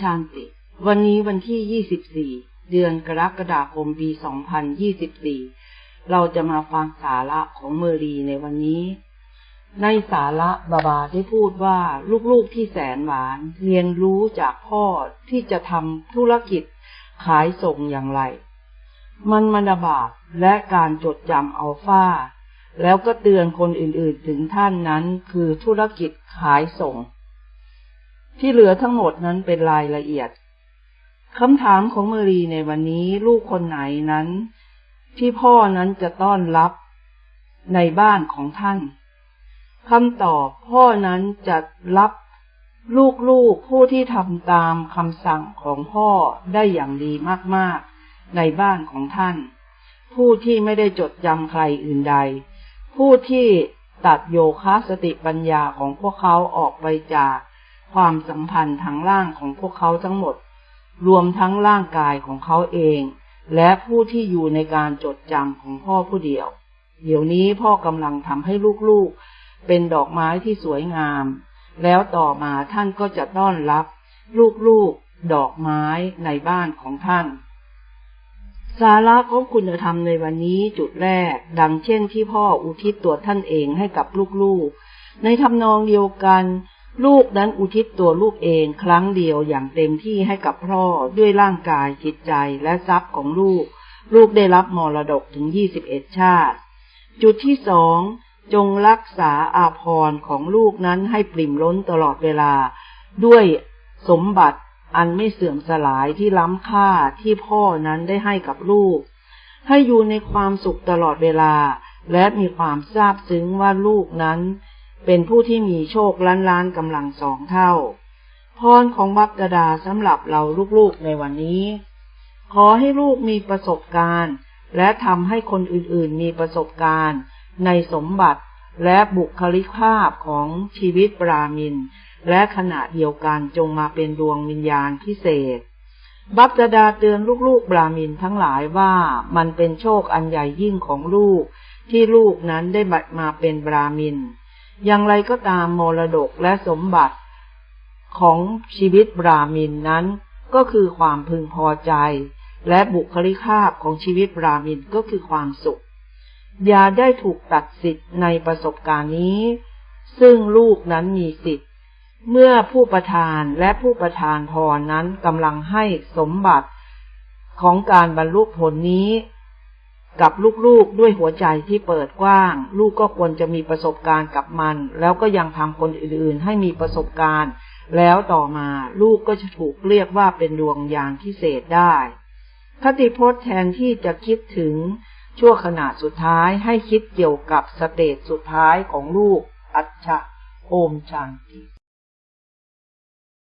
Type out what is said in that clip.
ชานติ วันนี้วันที่ 24 เดือนกรกฎาคมปี 2024 เราจะมาฟังสาระของเมอรีในวันนี้ ในสาระบาบาได้พูดว่าลูกๆที่แสนหวาน เรียนรู้จากพ่อที่จะทำธุรกิจขายส่งอย่างไร มันมันบาปและการจดจำอัลฟาแล้วก็เตือนคนอื่นๆถึงท่านนั้นคือธุรกิจขายส่ง ที่เหลือทั้งหมดนั้นเป็นรายละเอียดคำถามของเมรีในวันนี้ลูกคนไหนนั้น ที่พ่อนั้นจะต้อนรับในบ้านของท่านคำตอบพ่อนั้นจะรับลูกๆผู้ที่ทำตามคำสั่งของพ่อได้อย่างดีมากๆ ในบ้านของท่าน ผู้ที่ไม่ได้จดจำใครอื่นใด ผู้ที่ตัดโยคะสติปัญญาของพวกเขาออกไปจาก ความสัมพันธ์ทางร่างของพวกเขาทั้งหมด รวมทั้งร่างกายของเขาเอง และผู้ที่อยู่ในการจดจำของพ่อผู้เดียว เดี๋ยวนี้พ่อกำลังทำให้ลูกๆ เป็นดอกไม้ที่สวยงาม แล้วต่อมาท่านก็จะต้อนรับ ลูกๆ ดอกไม้ในบ้านของท่านสาระของคุณธรรมในวันนี้จุดแรก ดังเช่นที่พ่ออุทิศตัวท่านเองให้กับลูกๆ ในทำนองเดียวกัน ลูกนั้นอุทิศตัวลูกเองครั้งเดียวอย่างเต็มที่ให้กับพ่อด้วยร่างกายจิตใจและทรัพย์ของลูก ลูกได้รับมรดกถึงยี่สิบเอ็ดชาติ จุดที่สองจงรักษาอาภรณ์ของลูกนั้นให้ปริ่มล้นตลอดเวลา ด้วยสมบัติอันไม่เสื่อมสลายที่ล้ำค่าที่พ่อนั้นได้ให้กับลูก ให้อยู่ในความสุขตลอดเวลา และมีความซาบซึ้งว่าลูกนั้น เป็นผู้ที่มีโชคล้านล้านกำลังสองเท่า พรของบัพดาดาสำหรับเราลูกๆในวันนี้ ขอให้ลูกมีประสบการณ์ และทำให้คนอื่นๆมีประสบการณ์ ในสมบัติและบุคลิกภาพของชีวิตปรามิน และขณะเดียวกันจงมาเป็นดวงวิญญาณพิเศษ บัพดดาเตือนลูกๆบรามินทั้งหลายว่ามันเป็นโชคอันใหญ่ยิ่งของลูกที่ลูกนั้นได้บัดมาเป็นบรามิน อย่างไรก็ตามมรดกและสมบัติของชีวิตบรามินนั้น ก็คือความพึงพอใจ และบุคลิกภาพของชีวิตบรามินก็คือความสุข อย่าได้ถูกตัดสิทธิ์ในประสบการณ์นี้ ซึ่งลูกนั้นมีสิทธิ์ เมื่อผู้ประทานและผู้ประทานพรนั้นกำลังให้สมบัติของการบรรลุผลนี้ กับลูกๆด้วยหัวใจที่เปิดกว้าง ลูกก็ควรจะมีประสบการณ์กับมัน แล้วก็ยังทำคนอื่นๆ ให้มีประสบการณ์ แล้วต่อมาลูกก็จะถูกเรียกว่าเป็นดวงยานพิเศษได้คติพจน์แทนที่จะคิดถึงชั่วขณะสุดท้ายให้คิดเกี่ยวกับสเตจสุดท้ายของลูก อัจฉะโอมชันติ